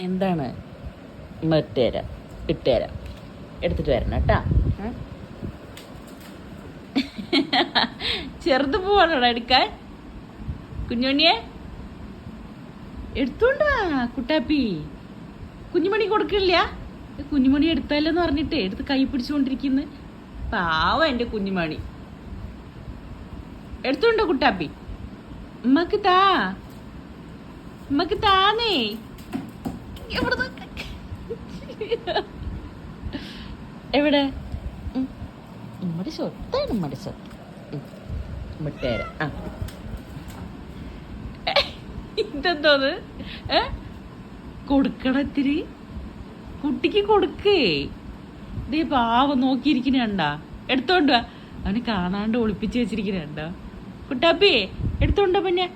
എന്താണ്? ഇട്ടുതരാം ഇട്ടുതരാം എടുത്തിട്ട് വരണം കേട്ടാ. ചെറുത് പോവാണോടാ എടുക്കാൻ? കുഞ്ഞുമണിയെ? എടുത്തോണ്ട കുട്ടാപ്പി. കുഞ്ഞുമണി കൊടുക്കില്ല. കുഞ്ഞുമണി എടുത്തല്ലെന്ന് പറഞ്ഞിട്ട് എടുത്ത് കൈ പിടിച്ചുകൊണ്ടിരിക്കുന്നു. പാവ എന്റെ കുഞ്ഞുമണി. എടുത്തോണ്ടോ കുട്ടാപ്പി. ഉമ്മക്ക് താ. ഉമ്മക്ക് താന്നേ. എവിടെ. നമ്മുടെ സ്വത്താണ് നമ്മുടെ സ്വത്ത്. ഉം. മുട്ടേര ആ. ഇതെന്തോന്ന്? ഏ? കൊടുക്കണത്തിരി കുട്ടിക്ക് കൊടുക്കേ. ദേ പാവം നോക്കിയിരിക്കണ കണ്ടാ. എടുത്തോണ്ട് വാ. അവന് കാണാണ്ട് ഒളിപ്പിച്ച് വെച്ചിരിക്കണ കണ്ടാ? കുട്ടാപ്പി എടുത്തോണ്ടോ പിന്നെ.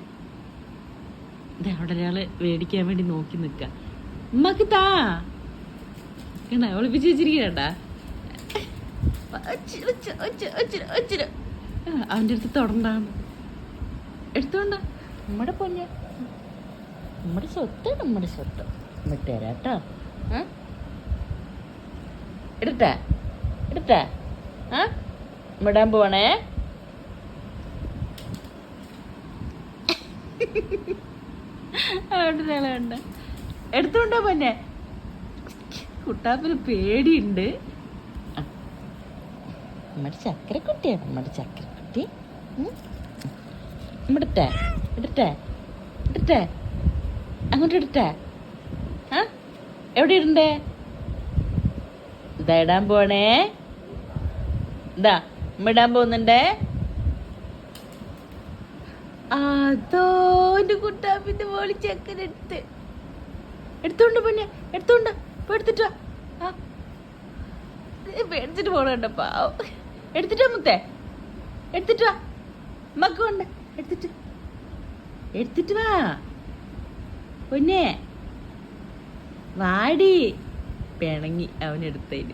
അവിടെ ഒരാൾ മേടിക്കാൻ വേണ്ടി നോക്കി നിക്ക. ഉമ്മക്ക് താ കണ്ടാ ഒളിപ്പിച്ച് വെച്ചിരിക്കണ അവന്റെ അടുത്ത് തൊടണ്ടാന്ന് എടുത്തോണ്ട. നമ്മുടെ പൊന്നെ. നമ്മുടെ സ്വത്ത് നമ്മുടെ സ്വത്ത്. വിട്ടുതരാം കേട്ടോ ആ എടുത്തേ. എടുത്തേ. ആ? വിടാൻ പോണേ അവിടെ വേണ്ട എടുത്തോണ്ടോ പൊന്നെ? കുട്ടാപ്പിന് പേടിയുണ്ട്. നമ്മുടെ ചക്കരക്കുട്ടിയാണ് നമ്മുടെ ചക്കരക്കുട്ടി. ഇവിടുത്തെ ഇടട്ടെ ഇടട്ടെ അങ്ങോട്ട് ഇടട്ടെ ആ എവിടെ ഇടണ്ടേ? ഇതാ ഇടാൻ പോണേ. ഇതാ ഇടാൻ പോകുന്നുണ്ടേ. അതോ എന്റെ കുട്ടാപ്പിന്റെ മോളി ചെക്കൻ എടുത്ത് എടുത്തോണ്ട് പൊന്നെ എടുത്തോണ്ട് എടുത്തിട്ട് വാ. ആ. എടുത്തിട്ട് മുത്തേ. എടുത്തിട്ട് വാ. മക്ക കൊണ്ട്. എടുത്തിട്ട്. എടുത്തിട്ട് വാ. പൊന്നെ. വാടി. പിണങ്ങി അവൻ എടുത്തതിന്.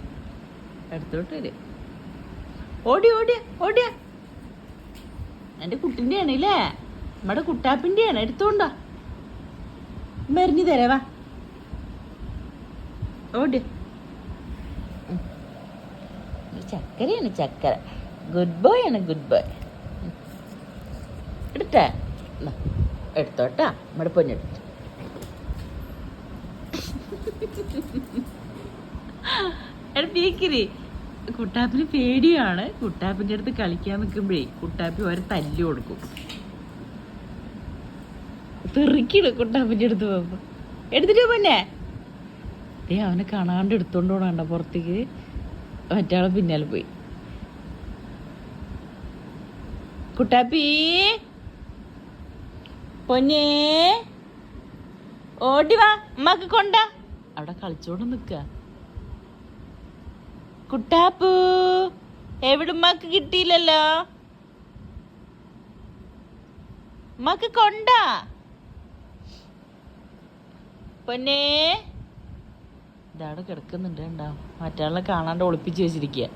എടുത്തോട്ട് വരും. ഓടി ഓടിയ ഓടിയ എന്റെ കുട്ടിന്റെ ആണ് ഇല്ലേ? നമ്മുടെ കുട്ടാപ്പിന്റെ ആണ് എടുത്തോണ്ടോ മരിഞ്ഞു തരാ വാ. ഓടി. ചക്കരയാണ് ചക്കര. ഗുഡ് ബോയ് ആണ് ഗുഡ് ബോയ് എടുത്തേ. എടുത്തോട്ടാ. നമ്മുടെ പൊന്നെടുത്തു പീക്കിരി. കുട്ടാപ്പിന് പേടിയാണ്. കുട്ടാപ്പിന്റെ അടുത്ത് കളിക്കാൻ നിൽക്കുമ്പോഴേ കുട്ടാപ്പി ഒരു തല്ലി കൊടുക്കും. തെറിക്കിട് കുട്ടാപ്പിന്റെ അടുത്ത് പോകുമ്പോ എടുത്തിട്ട് പൊന്നെ. ദേ അവനെ കാണാണ്ട് എടുത്തോണ്ട് പോണണ്ട പുറത്തേക്ക് മറ്റാളെ പിന്നാലെ പോയി. കുട്ടാപ്പി! പൊന്നേ! ഓടി വാ അമ്മയ്ക്ക് കൊണ്ട. അവിടെ കളിച്ചോണ്ട് നിക്ക. കുട്ടാപ്പു എവിടെ ഉമ്മക്ക് കിട്ടിയില്ലല്ലോ? ഉമ്മക്ക് കൊണ്ട. പൊന്നേ! ഇതാണ് കിടക്കുന്നുണ്ട് കണ്ടോ? മറ്റാളെ കാണാണ്ട് ഒളിപ്പിച്ച് വെച്ചിരിക്കുക